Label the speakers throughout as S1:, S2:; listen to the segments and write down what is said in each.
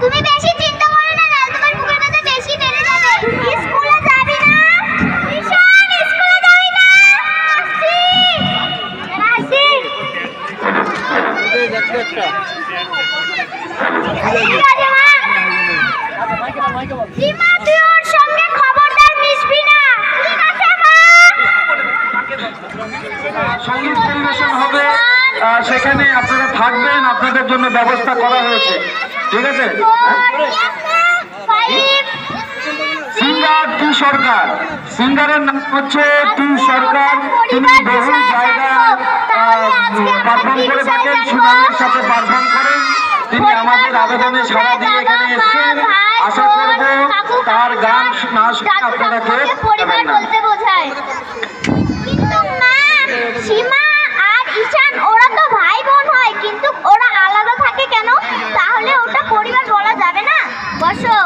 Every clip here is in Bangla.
S1: তুমি বেশি
S2: সরকার। সিঙ্গারের নাম হচ্ছে টু সরকার। তিনি বহু জায়গায় তিনি আমাদের আবেদনে সারা দিয়ে এখানে এসেছেন। আশা করব তার গান না শুনে আপনারা
S1: সীমা ওরা তো ভাই বোন হয়, কিন্তু ওরা আলাদা থাকে কেন? তাহলে ওটা পরিবার বলা যাবে না? বসো।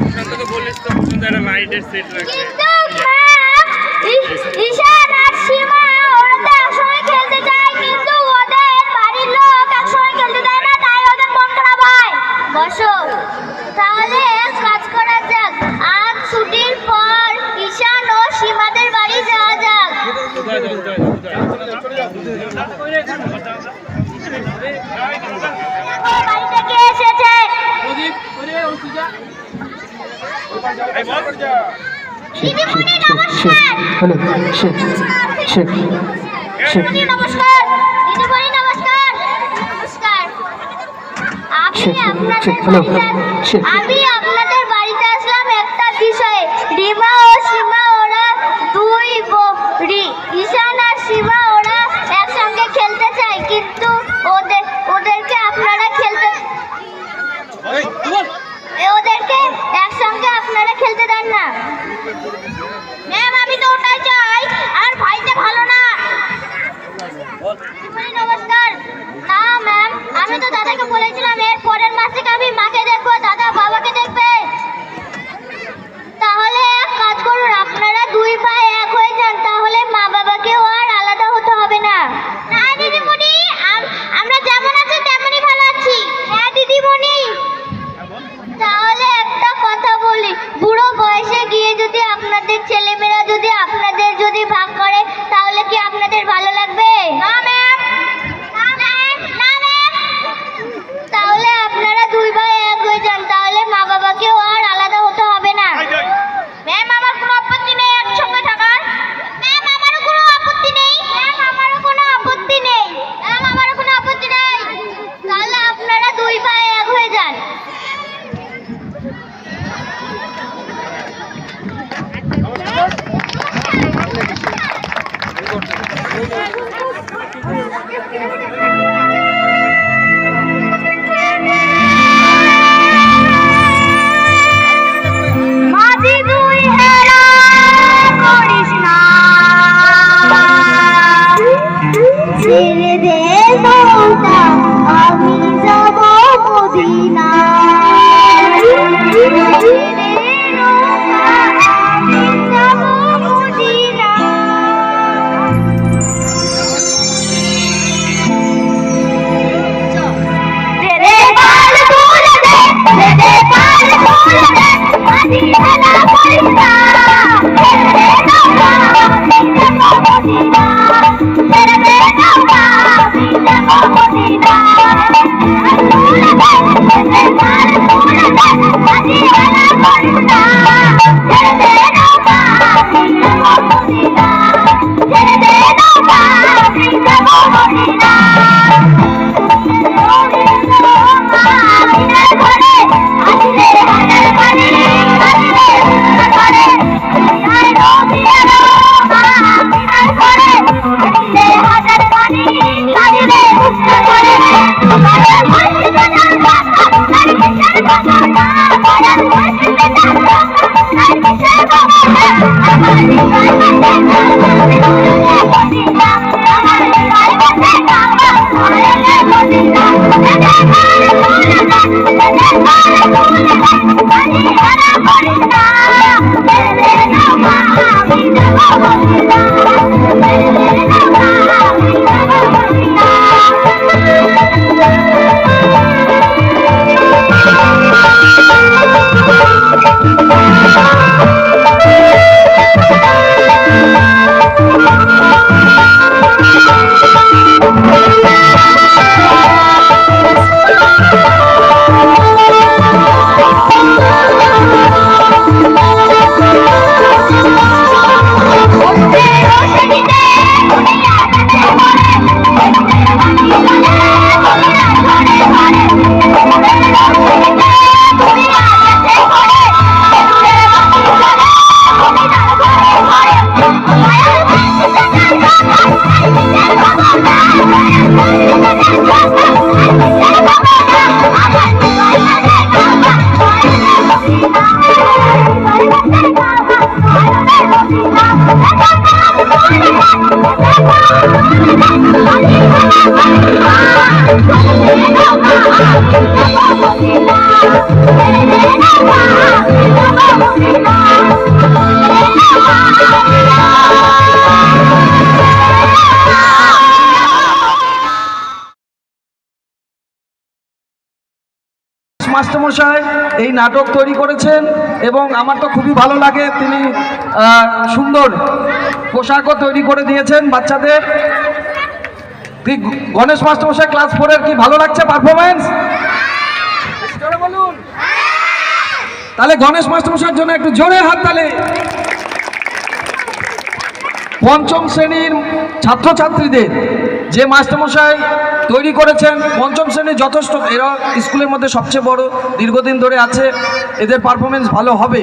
S3: সুশান্তকে বললিস তো সুন্দর একটা লাইটের সেট লাগবে।
S1: আমি আপনাদের বাড়িতে আসলাম একটা বিষয়ে। রিমা ও সীমা ওরা দুই ঈশান আর সীমা ওরা একসঙ্গে খেলতে চাই কিন্তু ওদের ওদেরকে আপনারা খেলতে ওদেরকে একসঙ্গে আপনারা খেলতে দেন না। ম্যাম আমি তো ওটা Christina. 你来不是
S2: মাস্টারমশাই নাটক তৈরি করেছেন এবং আমার তো খুবই ভালো লাগে। তিনি সুন্দর পোশাকও তৈরি করে দিয়েছেন বাচ্চাদের। কি গণেশ মাস্টারমশাই ক্লাস ফোরের কি ভালো লাগছে পারফরমেন্স বলুন। তাহলে গণেশ মাস্টারমশাইয়ের জন্য একটু জোরে হাত তালে। পঞ্চম শ্রেণির ছাত্রছাত্রীদের, যে মাস্টারমশাই তৈরি করেছেন। পঞ্চম শ্রেণির যথেষ্ট। এরা স্কুলের মধ্যে সবচেয়ে বড়, দীর্ঘদিন ধরে আছে। এদের পারফরমেন্স ভালো হবে।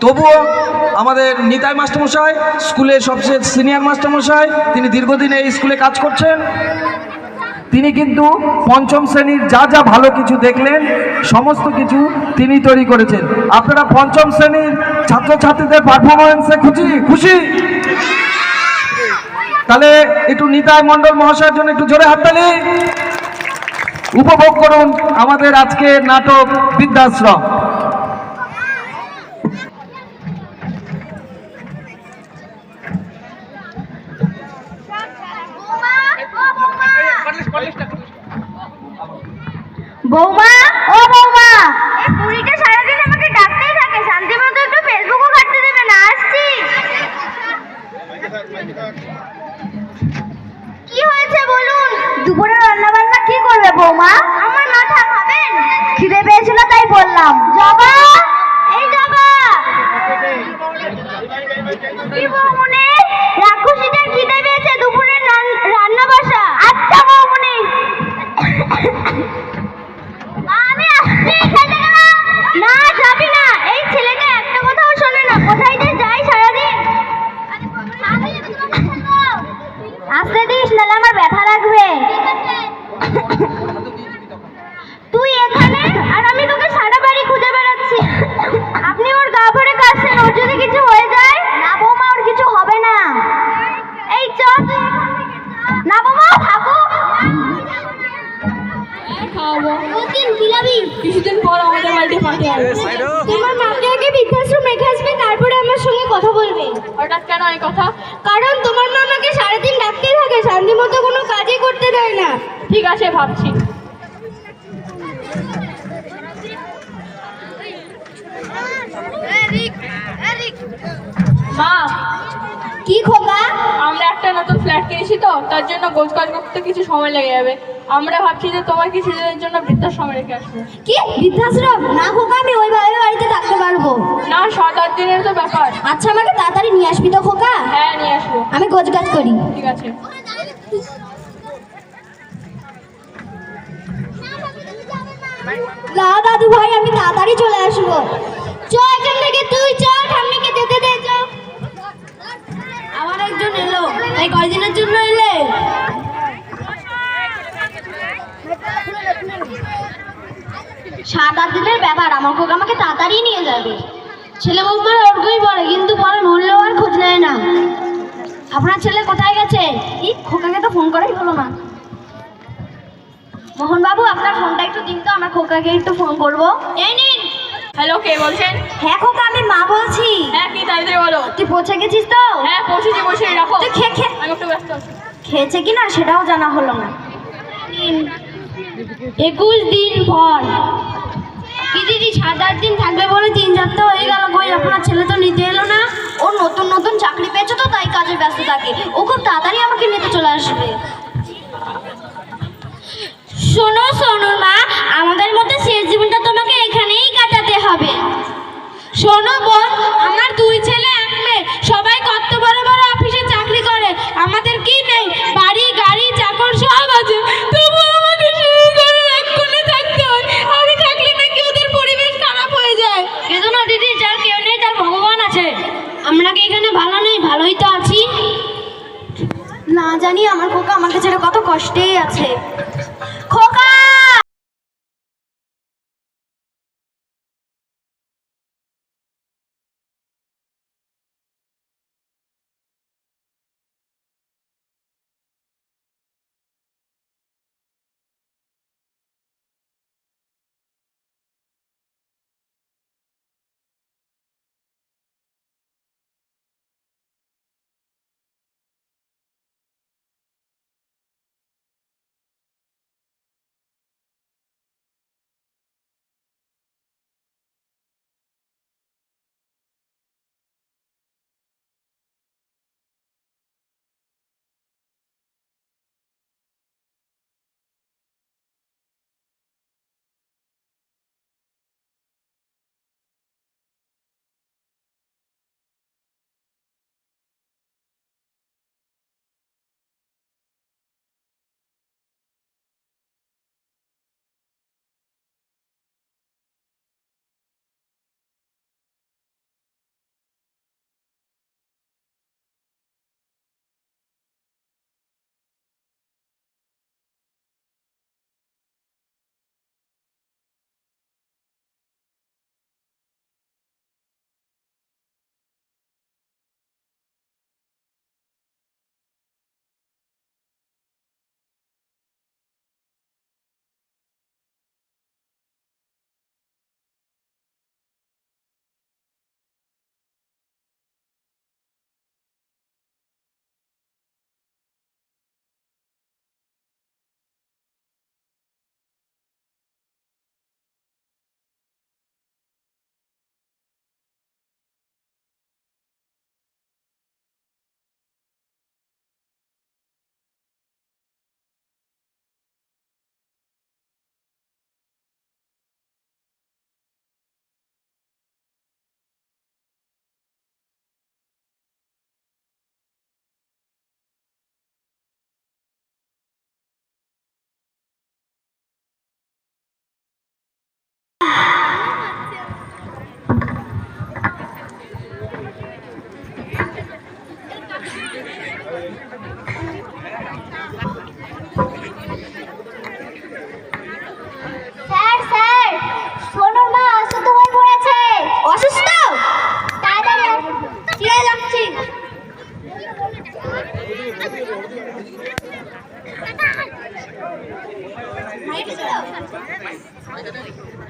S2: তবুও আমাদের নিতাই মাস্টারমশাই স্কুলের সবচেয়ে সিনিয়র মাস্টারমশাই, তিনি দীর্ঘদিন এই স্কুলে কাজ করছেন। তিনি কিন্তু পঞ্চম শ্রেণির যা যা ভালো কিছু দেখলেন, সমস্ত কিছু তিনি তৈরি করেছেন। আপনারা পঞ্চম শ্রেণির ছাত্রছাত্রীদের পারফরমেন্সে খুশি? খুশি? তাহলে একটু নিতাই মণ্ডল মহাশয়ের জন্য একটু জোরে হাত হাততালি। উপভোগ করুন আমাদের আজকে নাটক বৃদ্ধাশ্রম।
S4: বৌমা। বৌমা আমার মাথা খাবেন? খিদে পেয়েছিল, তাই বললাম। জবা, এই জবা। কি বৌমনি রাক্ষসীটার খিদে পেয়েছে দুপুরে রান্না বসা। আচ্ছা বৌমনি আমি আসছি, খেতে না, যাবি না। এই ছেলেটা একটা কথাও শোনে না। কোথায় যে যায় সারাদিন। আসতে দিস, নাহলে আমার ব্যথা লাগবে। কিছু হয়ে যায়? না বৌমা ওর কিছু হবে না। এই চল। না বৌমা বিলাবি
S5: কিছুদিন পর আমাদের বাড়িতে পাঠিয়ে
S4: তোমার মাকে আগে বৃদ্ধাশ্রম রেখে আসবে তারপরে আমার সঙ্গে কথা বলবে।
S5: হঠাৎ কেন এই কথা?
S4: কারণ তোমার মা আমাকে সারাদিন ডাকতেই থাকে শান্তি মতো কোনো কাজই করতে দেয় না।
S5: ঠিক আছে ভাবছি। মা
S4: কি খোকা?
S5: আমরা একটা নতুন ফ্ল্যাট কিনেছি তো তার জন্য গোছ কাজ করতে কিছু সময় লেগে যাবে। আমরা ভাবছি যে তোমার কিছু দিনের জন্য বৃদ্ধাশ্রমে রেখে আসব।
S4: কি? বৃদ্ধাশ্রম? না খোকা আমি ওইভাবে বাড়িতে থাকতে পারব।
S5: না সাত আট দিনের তো ব্যাপার।
S4: আচ্ছা আমাকে তাড়াতাড়ি নিয়ে আসবি তো খোকা?
S5: হ্যাঁ নিয়ে আসব।
S4: আমি গাছ করি।
S5: ঠিক আছে।
S4: না দাদু ভাই আমি তাড়াতাড়ি চলে আসব। চ এই কয়দিনের জন্য এলে? সাত আট দিনের ব্যাপার আমার খোকা আমাকে তাড়াতাড়ি নিয়ে যাবে। ছেলে বৌমার অর্ঘই পড়ে কিন্তু পরে মরলেও আর খোঁজ নেয় না। আপনার ছেলে কোথায় গেছে? এই খোকাকে তো ফোন করাই হলো না। মোহনবাবু আপনার ফোনটা একটু দিন তো আমার খোকাকে একটু ফোন করব। এই নিন।
S5: হ্যালো কে বলছেন?
S4: হ্যাঁ খোকা আমি মা বলছি।
S5: হ্যাঁ কি তাড়াতাড়ি বলো?
S4: তুই পৌঁছে গেছিস তো?
S5: হ্যাঁ পৌঁছেছি বসে রাখো।
S4: তুই খেয়ে খেয়ে
S5: আমি একটু ব্যস্ত আছি
S4: খেয়েছে কি না সেটাও জানা হলো না। একুশ দিন পর। কি দিদি, সাত আট দিন থাকবে বলে তিন সপ্তাহ হয়ে গেল কই? আপনার ছেলে তো নিতে এলো না। ও নতুন নতুন চাকরি পেয়েছে তো, তাই কাজে ব্যস্ত থাকে। ও খুব তাড়াতাড়ি আমাকে নিতে চলে আসবে। শোনো শোনো মা, আমাদের মধ্যে শেষ জীবনটা তোমাকে এখানেই কাটাতে হবে। শোনো বোন, আমার দুই ছেলে, এক মেয়ে, সবাই কত বড় বড় চাকরি করে। আমাদের কি নেই? বাড়ি গাড়ি চাকর সব আছে। তবু আমাদের করে এক কোণে থাকতে হয়। আমি থাকলে নাকি ওদের পরিবেশ খারাপ হয়ে যায়। কেন না দিদি যার কেউ নেই তার ভগবান আছে। আমরা কি এখানে ভালো নেই? ভালোই তো আছি। না না জানি আমার খোকা আমার কাছে কত কষ্টেই আছে।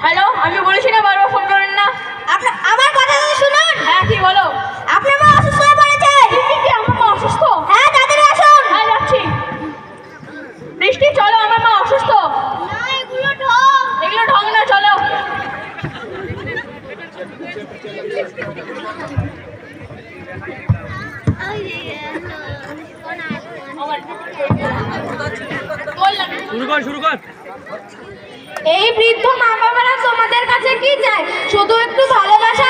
S5: হ্যালো আমি বলেছি না বারবার ফোন করেন না।
S4: আপনার আমার কথা শুনুন।
S5: হ্যাঁ কি বলো
S4: আপনার মা অসুস্থ হয়ে পড়েছে
S5: কি কি আমার মা অসুস্থ
S4: হ্যাঁ তাড়াতাড়ি আসুন
S5: হ্যাঁ যাচ্ছি বৃষ্টি চলো আমার মা অসুস্থ
S1: না এগুলো ঢং
S5: এগুলো ঢং না চলো বললাম
S6: শুরু কর শুরু কর।
S4: এই বৃদ্ধ মা বাবারা তোমাদের কাছে কি চায়? শুধু একটু ভালোবাসা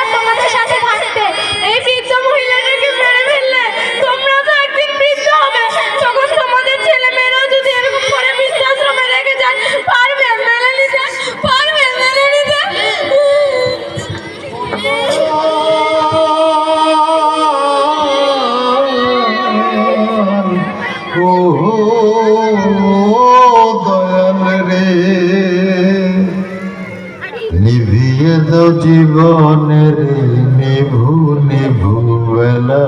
S7: জীবনের নিভু নিভু বেলা।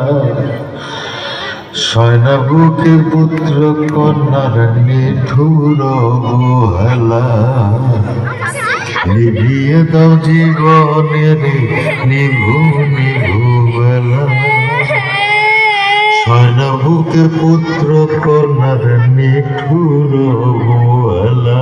S7: সয়না বুকে পুত্র কন্যার নিঠুর অবহেলা। নিভিয়ে দাও জীবনের নিভু নিভু বেলা। সয়না পুত্র কন্যার নিঠুর অবহেলা।